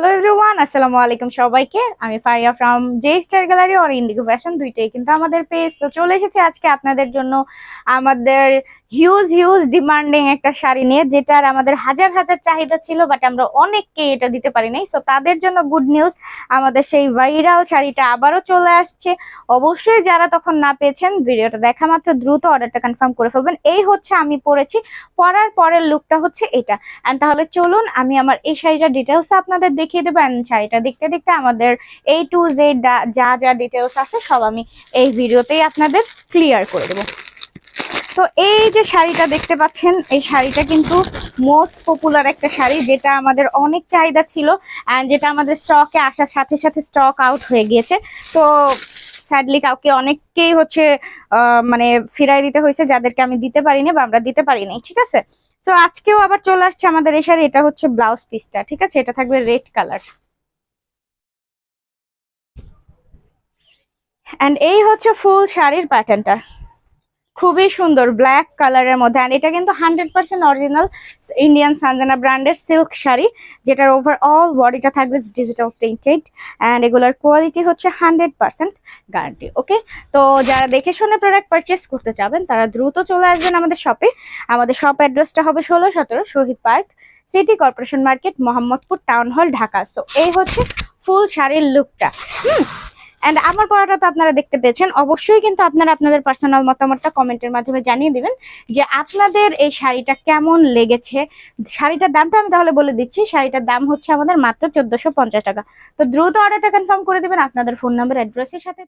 Hello everyone আসসালামু আলাইকুম সবাইকে। আমি Faria from J star gallery or Indigo fashion দুইটাই কিন্তু আমাদের পেজ তো চলে এসেছে আজকে আপনাদের জন্য আমাদের হিউজ হিউজ ডিমান্ডিং একটা শাড়ি নিয়ে, যেটার আমাদের হাজার হাজার চাহিদা ছিল বাট আমরা অনেককে এটা দিতে পারি নাই। সো তাদের জন্য গুড নিউজ আমাদের সেই ভাইরাল শাড়িটা আবারও চলে আসছে। অবশ্যই যারা তখন না পেয়েছেন, ভিডিওটা দেখা মাত্র, দ্রুত অর্ডারটা কনফার্ম করে ফেলবেন। এই হচ্ছে আমি পরেছি, পরার পরের লুকটা হচ্ছে এটা। অ্যান্ড তাহলে চলুন, আমি আমার এই শাড়িটার ডিটেলস আপনাদের দেখিয়ে দেবো অ্যান্ড শাড়িটা দেখতে দেখতে আমাদের এই টু জেড যা যা ডিটেলস আছে, সব আমি এই ভিডিওতেই আপনাদের ক্লিয়ার করে দেবো। তো এই যে শাড়িটা দেখতে পাচ্ছেন, এই শাড়িটা কিন্তু মোস্ট পপুলার একটা শাড়ি, যেটা আমাদের অনেক চাহিদা ছিল অ্যান্ড যেটা আমাদের স্টকে আসার সাথে সাথে স্টক আউট হয়ে গিয়েছে। তো স্যাডলি কাউকে অনেককেই হচ্ছে মানে ফিরাই দিতে হয়েছে, যাদেরকে আমি দিতে পারিনি বা আমরা দিতে পারিনি, ঠিক আছে? তো আজকেও আবার চলে আসছে আমাদের এই শাড়ি, এটা হচ্ছে ব্লাউজ পিসটা ঠিক আছে? এটা থাকবে রেড কালার অ্যান্ড এই হচ্ছে ফুল শাড়ির প্যাটার্নটা খুবই সুন্দর ব্ল্যাক কালারের মধ্যে। অ্যান্ড এটা কিন্তু hundred percent original Indian Sanjana ব্র্যান্ডের সিল্ক শাড়ি, যেটার ওভারঅল বডিটা থাকবে ডিজিটাল প্রিন্টেড অ্যান্ড এগুলোর কোয়ালিটি হচ্ছে হান্ড্রেড পার্সেন্ট গ্যারান্টি ওকে তো যারা দেখে শুনে প্রোডাক্ট পারচেস করতে চাবেন, তারা দ্রুত চলে আসবেন আমাদের শপে আমাদের শপ অ্যাড্রেসটা হবে ষোলো সতেরো Shaheed park city corporation market Mohammadpur town hall Dhaka so এই হচ্ছে ফুল শাড়ির লুকটা হুম অ্যান্ড আমার পড়াটা তো আপনারা দেখতে পেয়েছেন। অবশ্যই কিন্তু আপনারা আপনাদের পার্সোনাল মতামতটা কমেন্টের মাধ্যমে জানিয়ে দিবেন যে আপনাদের এই শাড়িটা কেমন লেগেছে। শাড়িটার দামটা আমি তাহলে বলে দিচ্ছি। শাড়িটার দাম হচ্ছে আমাদের মাত্র চোদ্দশো টাকা। তো দ্রুত অর্ডারটা কনফার্ম করে দিবেন। আপনাদের ফোন নাম্বার অ্যাড্রেসের সাথে